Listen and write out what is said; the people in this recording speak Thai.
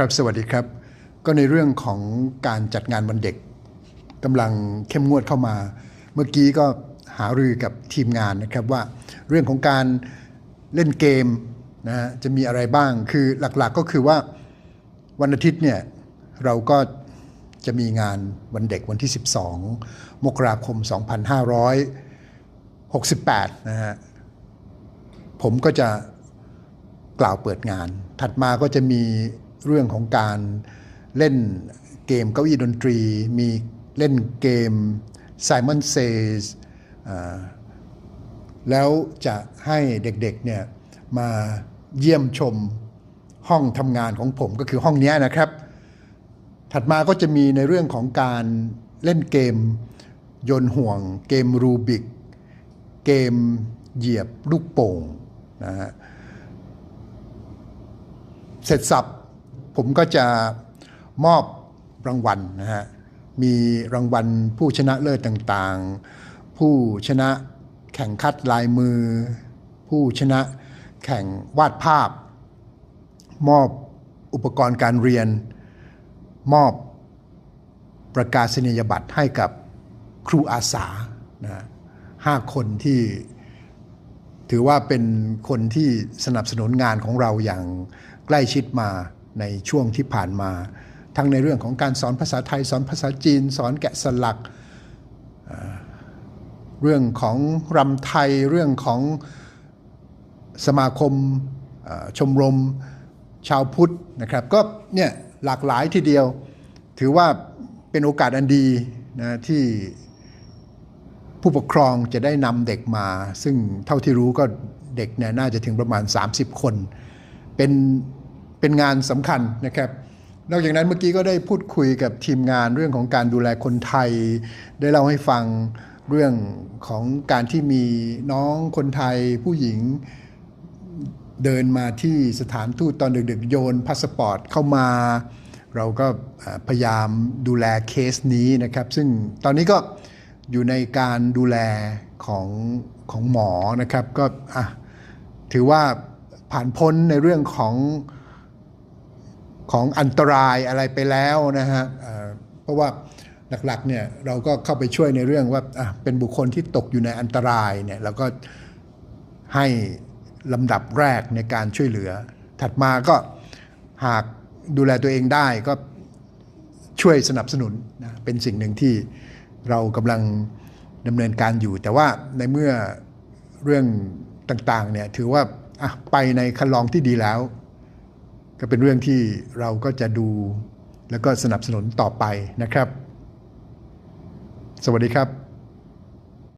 ครับสวัสดีครับ ก็ในเรื่องของการจัดงานวันเด็กกำลังเข้มงวดเข้ามา เมื่อกี้ก็หารือกับทีมงานนะครับว่า เรื่องของการเล่นเกมนะฮะจะมีอะไรบ้างคือหลักๆก็คือว่าวันอาทิตย์เนี่ยเราก็จะมีงานวันเด็กวันที่ 12 มกราคม 2568 นะฮะผมก็จะกล่าวเปิดงาน ถัดมาก็จะมี เรื่องของการเล่นเกมเก้าอี้ดนตรี มีเล่นเกม Simon Says แล้วจะให้เด็กๆเนี่ยมาเยี่ยมชมห้องทำงานของผมก็คือห้องนี้นะครับ ถัดมาก็จะมีในเรื่องของการเล่นเกมโยนห่วง เกมรูบิก เกมเหยียบลูกโป่งนะฮะเสร็จสับ ผมก็จะมอบรางวัลนะฮะ มีรางวัลผู้ชนะเลิศต่างๆ ผู้ชนะแข่งคัดลายมือ ผู้ชนะแข่งวาดภาพ มอบอุปกรณ์การเรียน มอบประกาศนียบัตรให้กับครูอาสานะห้าคนที่ถือว่าเป็นคนที่สนับสนุนงานของเราอย่างใกล้ชิดมา ในช่วงที่ผ่านมา ทั้งในเรื่องของการสอนภาษาไทย สอนภาษาจีน สอนแกะสลัก เรื่องของรำไทยเรื่องของสมาคมชมรมชาวพุทธนะครับ ก็เนี่ยหลากหลายทีเดียว ถือว่าเป็นโอกาสอันดีนะที่ผู้ปกครองจะได้นำเด็กมา ซึ่งเท่าที่รู้ก็เด็กเนี่ยน่าจะถึงประมาณ 30 คน เป็น เป็นงานสำคัญนะครับ นอกจากนั้นเมื่อกี้ก็ได้พูดคุยกับทีมงานเรื่องของการดูแลคนไทย ได้เล่าให้ฟังเรื่องของการที่มีน้องคนไทยผู้หญิงเดินมาที่สถานทูตตอนดึกๆ โยนพาสปอร์ตเข้ามา เราก็พยายามดูแลเคสนี้นะครับ ซึ่งตอนนี้ก็อยู่ในการดูแลของของหมอนะครับ ก็ถือว่าผ่านพ้นในเรื่องของ ของอันตรายอะไรไปแล้วนะฮะเพราะว่าหลักๆเนี่ยเราก็เข้าไปช่วยในเรื่องว่าเป็นบุคคลที่ตกอยู่ในอันตรายเนี่ยเราก็ให้ลำดับแรกในการช่วยเหลือ ถัดมาก็หากดูแลตัวเองได้ก็ช่วยสนับสนุนนะเป็นสิ่งหนึ่งที่เรากำลังดำเนินการอยู่ แต่ว่าในเมื่อเรื่องต่างๆเนี่ยถือว่าไปในคันลองที่ดีแล้ว ก็เป็นเรื่องที่เราก็จะดูแล้วก็สนับสนุนต่อไปนะครับ สวัสดีครับ